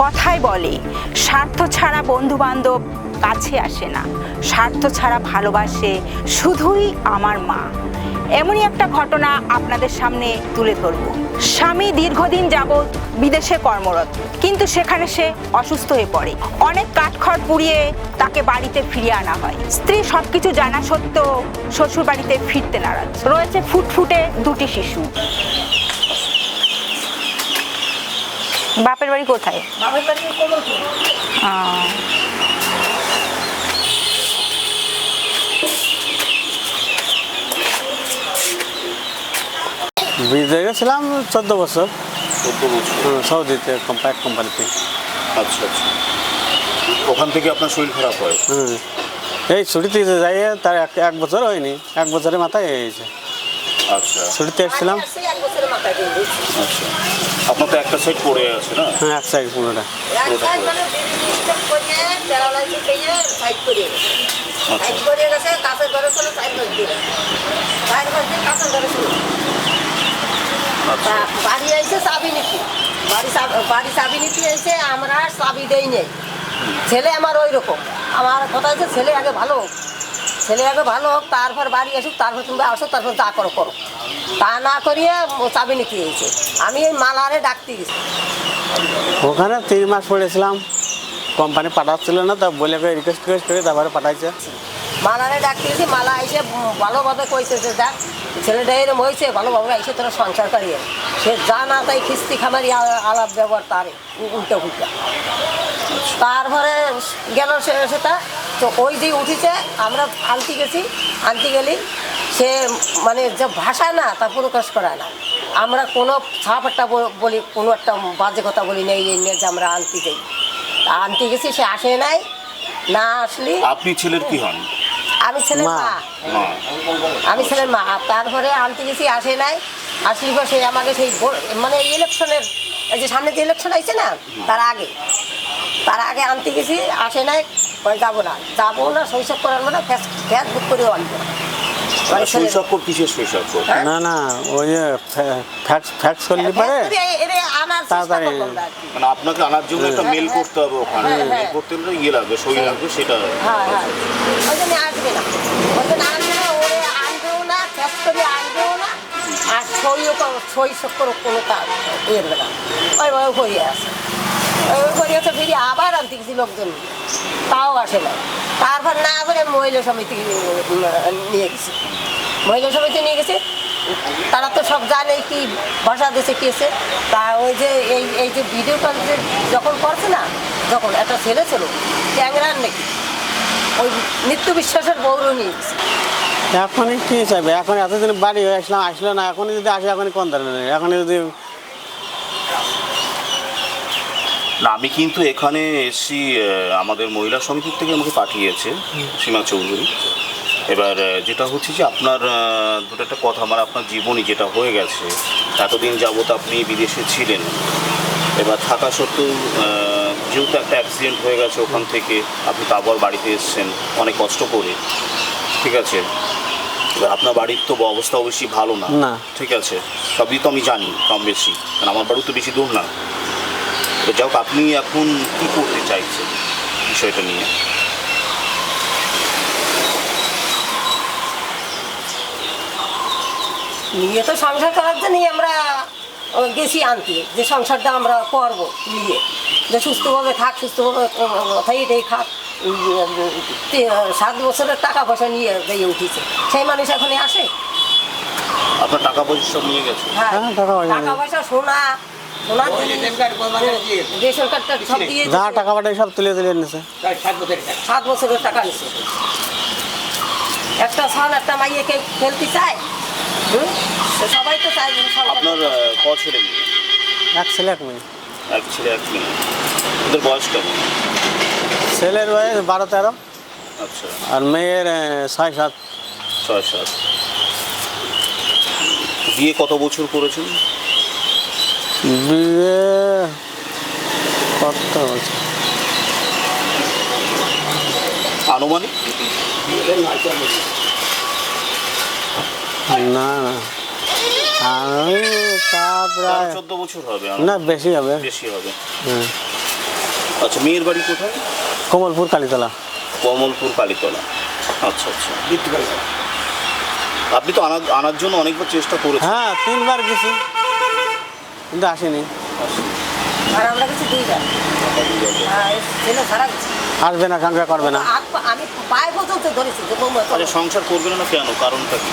কথাই বলে। স্বার্থ ছাড়া বন্ধু বান্ধব কাছে আসে না। স্বার্থ ছাড়া ভালোবাসে শুধুই আমার মা। এমনই একটা ঘটনা আপনাদের সামনে তুলে ধরব। স্বামী দীর্ঘদিন যাবৎ বিদেশে কর্মরত, কিন্তু সেখানে সে অসুস্থ হয়ে পড়ে। অনেক কাঠখড় পুড়িয়ে তাকে বাড়িতে ফিরিয়ে আনা হয়। স্ত্রী সবকিছু জানা সত্ত্বেও শ্বশুর বাড়িতে ফিরতে নারাজ। রয়েছে ফুটফুটে দুটি শিশু। বাপের বাড়ি কোথায়? বিদেশে গেছিলাম চোদ্দ বছর। সৌদিতে কম্প্যাক্ট কোম্পানিতে। আচ্ছা আচ্ছা। ওখান থেকে আপনার শরীর খারাপ হয়? হুম। এই ছুটিতে যাই তার এক এক বছর হয়নি। এক বছরের মাথায় হয়েছে আচ্ছা। ছুটিতে এসেছিলাম। আচ্ছা। আপনার তো একটা সাইড পড়ে আছে না? হ্যাঁ এক সাইড পুরোটা। আচ্ছা আচ্ছা বাড়ি আইসে চাবি নিতি বাড়ি চাবি- নিতে এসে আমরা আর চাবি দেই নেই ছেলে আমার ওই রকম আমার কথা হচ্ছে ছেলে আগে ভালো ছেলে আগে ভালো হোক তারপর বাড়ি আসুক তারপর তুমি আসো তারপর যা করো করো। তা না করিয়ে চাবি নিতে এসে আমি এই মালারে ডাকতে গেছি। ওখানে তিন মাস পড়েছিলাম। কোম্পানি পাঠাচ্ছিল না তা বলে রিকোয়েস্ট টিকোয়েস্ট করে তারপরে পাঠাইছে। মালারে ডাকতে গেছি মালা এসে ভালোভাবে কইছে যে দেখ ছেলেটা এরম হয়েছে ভালোভাবে এসে তোরা সংসার করিয়ে সে যা না তাই খিস্তি খামারি আলাপ ব্যবহার তারে উল্টো উল্টা তারপরে গেল সে সেটা তো ওই যে উঠেছে আমরা আনতে গেছি আনতে গেলি সে মানে যে ভাষা না তা প্রকাশ করায় না। আমরা কোনো ছাপ একটা বলি কোনো একটা বাজে কথা বলি নেই এই নিয়ে যে আমরা আনতে যাই। তা আনতে গেছি সে আসে নাই না আসলি। আপনি ছেলের কি হন? আমি ছেলের মা। আমি ছেলের মা তারপরে আনতে গেছি আসে নাই। আসলি পর সে আমাকে সেই মানে ইলেকশনের এই যে সামনে যে ইলেকশন আইছে না তার আগে। তার আগে আনতে গেছি আসে নাই। কই যাব না। যাব না শৈশব করে আনব না ফ্যাস ফ্যাস বুক করে আনব শৈশব কিসের শৈশব হ্যাঁ? না না ওই যে ফ্যাক্স ফ্যাক্স করলে পারে তাড়াতাড়ি। মানে আপনাকে আনার জন্য একটা মেল করতে হবে ওখানে। হ্যাঁ, হ্যাঁ। মেল করতে হলে ইয়ে লাগবে সই লাগবে সেটা হ্যাঁ হ্যাঁ। ওই জন্য আসবে না। ওই জন্য আনবে না ওরে আনবেও না ফ্যাস করে আনবেও না আর সইও সই সব করে কোনো কাজ ইয়ে না ওইভাবে করিয়ে আছে ওইভাবে করিয়ে ফিরে আবার আনতে গেছি লোকজন। তাও আসে না। তারপর না করে মহিলা সমিতি নিয়ে গেছি। মহিলা সমিতি নিয়ে গেছে। তারা তো সব জানে কি ভাষা দেশে কেছে তা ওই যে এই এই যে ভিডিও কল যে যখন করছে না, যখন একটা ছেলে ছিল ক্যাংরার নাকি, ওই নিত্য বিশ্বাসের বৌরও নিয়ে এখনই কি চাইবে? এখন এতদিন বাড়ি হয়ে আসলাম, আসলো না। এখনই যদি আসে, এখনই কোন ধরনের? এখনই যদি না আমি কিন্তু এখানে এসছি আমাদের মহিলা সমিতির থেকে আমাকে পাঠিয়েছে সীমা চৌধুরী। এবার যেটা হচ্ছে যে আপনার দুটো একটা কথা আমার আপনার জীবনী যেটা হয়ে গেছে এতদিন যাবত আপনি বিদেশে ছিলেন। এবার থাকা সত্ত্বেও যেহেতু একটা অ্যাক্সিডেন্ট হয়ে গেছে ওখান থেকে আপনি তারপর বাড়িতে এসছেন অনেক কষ্ট করে ঠিক আছে? এবার আপনার বাড়ির তো অবস্থা অবশ্যই ভালো না না। ঠিক আছে? সবই তো আমি জানি কম বেশি কারণ আমার বাড়ি তো বেশি দূর না। তো যাই হোক আপনি এখন কি করতে চাইছেন বিষয়টা নিয়ে? নিয়ে তো সংসার করার জন্যই আমরা গেছি আনতে। যে সংসারটা আমরা করব নিয়ে। যে সুস্থভাবে থাক সুস্থভাবে থাইটাই খাক। সাত বছরের টাকা পয়সা নিয়ে দিয়ে উঠেছে। সেই মানুষ এখনই আসে। আপনার টাকা পয়সা সব নিয়ে গেছে? হ্যাঁ। হ্যাঁ, টাকা পয়সা সোনা রেশন কার্ডটা সব দিয়ে যা টাকা পাঠাই সব তুলে তুলে নিছে সাত বছরের টাকা। নিচ্ছে একটা সাল একটা মাইয়েকে ফেলতে চায়? তো সবাই তো চায় আপনার। ক ছেলে মেয়ে? এক ছেলে এক মেয়ে। এক ছেলে এক মেয়ে। ওদের বয়স কেমন? ছেলের বয়স বারো তেরো। আচ্ছা। আর মেয়ের ছয় সাত। ছয় সাত। বিয়ে কত বছর করেছেন? কত? আনুমানিক? না না। আমি তা প্রায় চোদ্দ বছর হবে না বেশি হবে। বেশি হবে। আচ্ছা মেয়ের বাড়ি কোথায়? কমলপুর কালীতলা। কমলপুর কালীতলা। আচ্ছা আচ্ছা। আপনি তো আনার আনার জন্য অনেকবার চেষ্টা করেছেন। হ্যাঁ তিনবার গেছি। কিন্তু আসেনি। আর আমরা কিছু দিই না। ছেলে আসবে না কাঙ্কা করবে না। আমি পায়ে পর্যন্ত ধরেছি যে বৌমা আচ্ছা সংসার করবেন না কেন? কারণটা কি?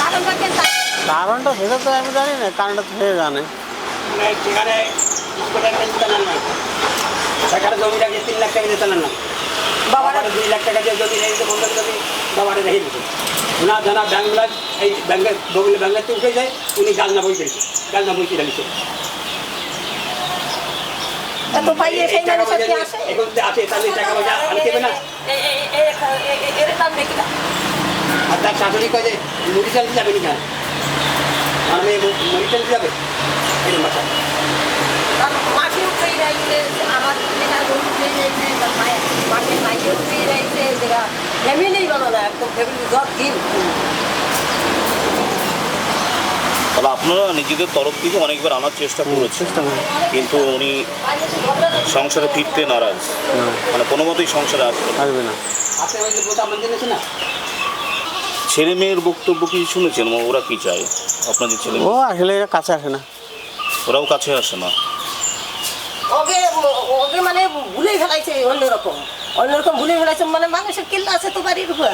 কারণটা কেন কারণটা সেটা তো আমি জানি না কারণটা তো সে জানে। সেখানে না সেখানে জমিটাকে তিন লাখ টাকা দিতে না বাবারা। দুই লাখ টাকা দিয়ে জমি রেখে বন্ধক জমি বাবারে রেখে দিতে। না জানা ব্যাংকগুলা এই ব্যাংকের বগলে ব্যাংকের উঠে যায় উনি গালনা বই করেছে গালনা বই কিনে দিচ্ছে এত পাইয়ে সেই মানুষ আর কি আসে? এখন তাহলে টাকা পয়সা আর দেবে না। এর দাম দেখি না। আর তার শাশুড়ি কয়ে যে মুড়ি চালতে যাবে নি কেন আর মেয়ে মুড়ি চালতে যাবে? উঠে যাইছে আমার গরু যাইছে মাঠে যাইছে যেটা ফ্যামিলি বলো না একদম ফ্যামিলি দশ দিন আপনারা নিজেদের তরফ থেকে অনেকবার আনার চেষ্টা করেছেন। চেষ্টা করে কিন্তু উনি সংসারে ফিরতে নারাজ। মানে কোনো মতেই সংসারে আসবে না। আসবে না। ছেলে মেয়ের বক্তব্য কি শুনেছেন? ওরা কি চায়? আপনাদের ছেলে ও আসলে এরা কাছে আসে না। ওরাও কাছে আসে না। ওকে ওকে মানে ভুলেই ফেলাইছে অন্যরকম। অন্যরকম ভুলে ফেলাইছে মানে মানুষের কিল্লা আছে তো বাড়ির উপর।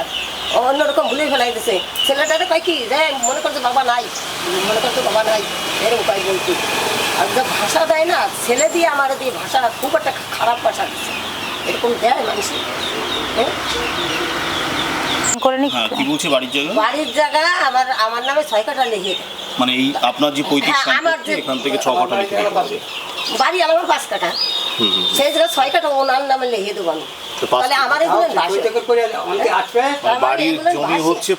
অন্যরকম ভুলে ফেলাই দিছে। ছেলেটারে কয় কি যে মনে করছে বাবা নাই? মনে করছে বাবা নাই। এরকম কয় বলছি। আর যে ভাষা দেয় না ছেলে দিয়ে আমার দিয়ে ভাষা খুব একটা খারাপ ভাষা দিচ্ছে এরকম দেয় মানুষ। হ্যাঁ? হ্যাঁ কি বলছে বাড়ির জায়গা? বাড়ির জায়গা আমার আমার নামে ছয় কাটা লিখে। দেয়। মানে এই আপনার যে পৈতৃক হ্যাঁ, সম্পত্তি এখান থেকে ছ কাঠা লিখে বাড়ি আমার পাঁচ হুম। সেই জায়গায় ছয় কাটা ওনার নামে লিখে দেবো আমি। পাঁচ বাড়ির জমি হচ্ছে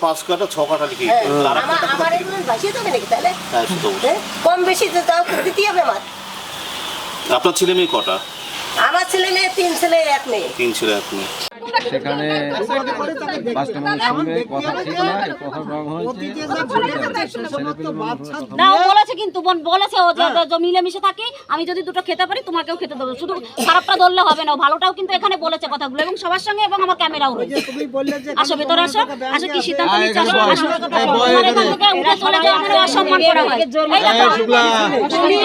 ছ লিখে হ্যাঁ, অবশ্যই। হ্যাঁ? কম বেশি তাও দিতে হবে আমার। আপনার ছেলে মেয়ে কটা? আমার ছেলে মেয়ে তিন ছেলে এক মেয়ে। তিন ছেলে এক মেয়ে। সেখানে কাস্টমারের সঙ্গে কথা ঠিক না কথা রং হয়েছে ছেলেপেলে মানুষ কথা না ও বলেছে কিন্তু বোন বলেছে ও মিলেমিশে থাকি আমি যদি দুটো খেতে পারি তোমাকেও খেতে দেবো। শুধু খারাপটা ধরলে হবে না ও ভালোটাও কিন্তু এখানে বলেছে কথাগুলো এবং সবার সঙ্গে এবং আমার ক্যামেরাও রয়েছে। আসো ভেতরে আসো আসো কি সিদ্ধান্ত নিচ্ছে? আসো আসো তোমার এখান থেকে উঠে চলে যাও আমাদের অসম্মান করা হয়। তুমি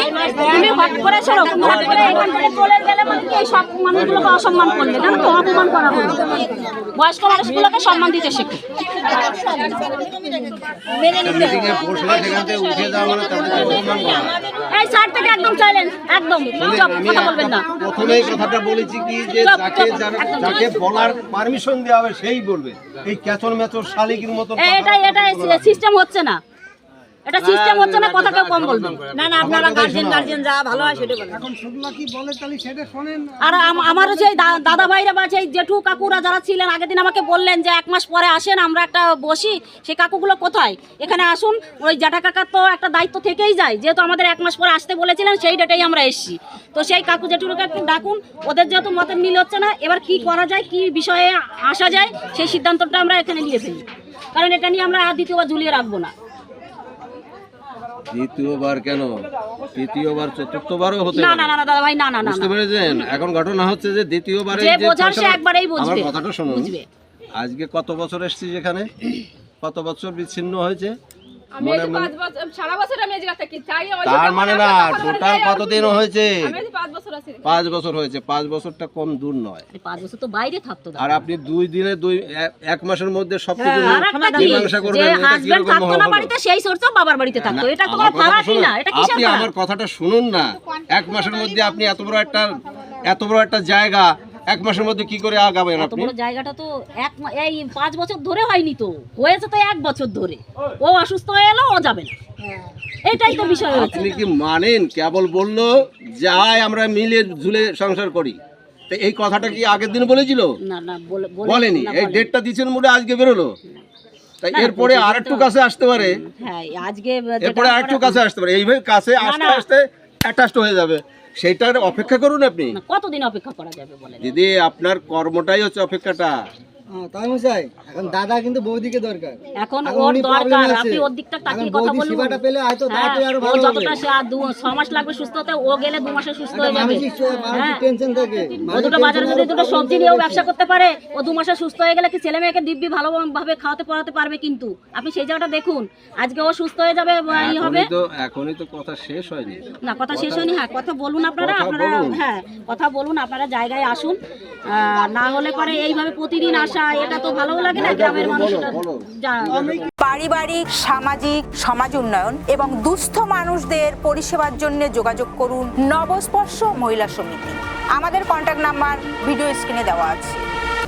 তুমি হট করে চলো হট করে এখান থেকে চলে গেলে মানে এই সব মানুষগুলোকে অসম্মান করবে জানো তো অপমান করা হবে বয়স্ক মানুষগুলোকে সম্মান দিতে শেখো মেনে মানে এই থেকে একদম একদম। কথা বলবেন না। প্রথমেই কথাটা বলেছি কি যে যাকে বলার পারমিশন দেওয়া হবে সেই বলবে। এই ক্যাচর ম্যাচর শালিকির মতো এটা এটা সিস্টেম হচ্ছে না। এটা সিস্টেম হচ্ছে না কথা কেউ কম বলবে। না না আপনারা গার্জেন গার্জেন যা ভালো হয় সেটা বলেন আর আম- আমারও যে দাদা ভাইরা বা সেই জেঠু কাকুরা যারা ছিলেন আগের দিন আমাকে বললেন যে এক মাস পরে আসেন আমরা একটা বসি সেই কাকুগুলো কোথায়? এখানে আসুন ওই জ্যাঠা কাকার তো একটা দায়িত্ব থেকেই যায় যেহেতু আমাদের এক মাস পরে আসতে বলেছিলেন সেই ডেটেই আমরা এসেছি। তো সেই কাকু জেঠুকে একটু ডাকুন ওদের যেহেতু মতের মিল হচ্ছে না এবার কি করা যায় কি বিষয়ে আসা যায় সেই সিদ্ধান্তটা আমরা এখানে নিয়ে ফেলি। কারণ এটা নিয়ে আমরা আর দ্বিতীয়বার ঝুলিয়ে রাখব না। দ্বিতীয়বার কেন? তৃতীয়বার চতুর্থবারও হতে না না না দাদা ভাই না না না বুঝতে পেরেছেন? এখন ঘটনা হচ্ছে যে দ্বিতীয়বারে যে বোঝার সে একবারই বুঝবে। আমার কথাটা শুনুন। আজকে কত বছর এসেছি এখানে কত বছর বিচ্ছিন্ন হয়েছে? মনে মনে তার মানে না টোটাল কতদিন হয়েছে? পাঁচ বছর আছি। পাঁচ বছর হয়েছে পাঁচ বছরটা কম দূর নয়। পাঁচ বছর তো বাইরে থাকতো আর আপনি দুই দিনে দুই এক- মাসের মধ্যে সবকিছু আর একটা কি? মীমাংসা করবেন এটা হাজবেন্ড কীরকম থাকতো না হলো? বাড়িতে সেই সরছে বাবার বাড়িতে থাকতো। এটা কোনো ফারাকই না এটা আপনি আমার কথাটা শুনুন না। এক মাসের মধ্যে আপনি এত বড় একটা এত বড় একটা জায়গা এক মাসের মধ্যে কি করে আগাবেন আপনি? বড় জায়গাটা তো এক এই পাঁচ বছর ধরে হয়নি তো। হয়েছে তো এক বছর ধরে। ও অসুস্থ হয়ে এলো ও যাবে না। এটাই তো বিষয় আপনি কি মানেন? কেবল বলল যাই আমরা মিলে ঝুলে সংসার করি। তো এই কথাটা কি আগের দিন বলেছিল? না না বলে বলে- বলেনি। এই ডেটটা দিচ্ছেন মোটে আজকে বেরোলো। তাই এরপরে বলছি আর একটু কাছে আসতে পারে। হ্যাঁ আজকে এরপরে আর একটু কাছে আসতে পারে। এইভাবে কাছে আসতে আসতে অ্যাটাচড হয়ে যাবে। সেইটার অপেক্ষা করুন আপনি। কতদিন অপেক্ষা করা যাবে বলেন? দিদি আপনার কর্মটাই হচ্ছে অপেক্ষাটা। তাই মশাই। এখন দাদা কিন্তু বৌদিকে দরকার। এখন এখন ওর দরকার। আপনি ওর দিকটা এখন তাকিয়ে কথা বলুন। সেবাটা পেলে হয়তো হ্যাঁ, আরও ভালো হবে। যতটা সে আর ছ মাস লাগবে সুস্থ হতে ও গেলে দু মাসে সুস্থ হয়ে যাবে। মানসিক হ্যাঁ। টেনশন থাকে। ও দুটো বাজারে যদি দুটো সবজি নিয়েও ব্যবসা করতে পারে। ও দু মাসে সুস্থ হয়ে গেলে কি ছেলে মেয়েকে দিব্যি ভালোভাবে খাওয়াতে পড়াতে পারবে কিন্তু? আপনি সেই জায়গাটা দেখুন। আজকে ও সুস্থ হয়ে যাবে হবে। তো এখনই তো কথা শেষ হয়নি। না কথা শেষ হয়নি। হ্যাঁ কথা বলুন আপনারা। আপনারা হ্যাঁ কথা বলুন। আপনারা জায়গায় আসুন। না হলে পরে এইভাবে প্রতিদিন আসা এটা তো ভালো লাগে না গ্রামের মানুষরা পারিবারিক সামাজিক সমাজ উন্নয়ন এবং দুস্থ মানুষদের পরিষেবার জন্য যোগাযোগ করুন নবস্পর্শ মহিলা সমিতি। আমাদের কন্ট্যাক্ট নাম্বার ভিডিও স্ক্রিনে দেওয়া আছে।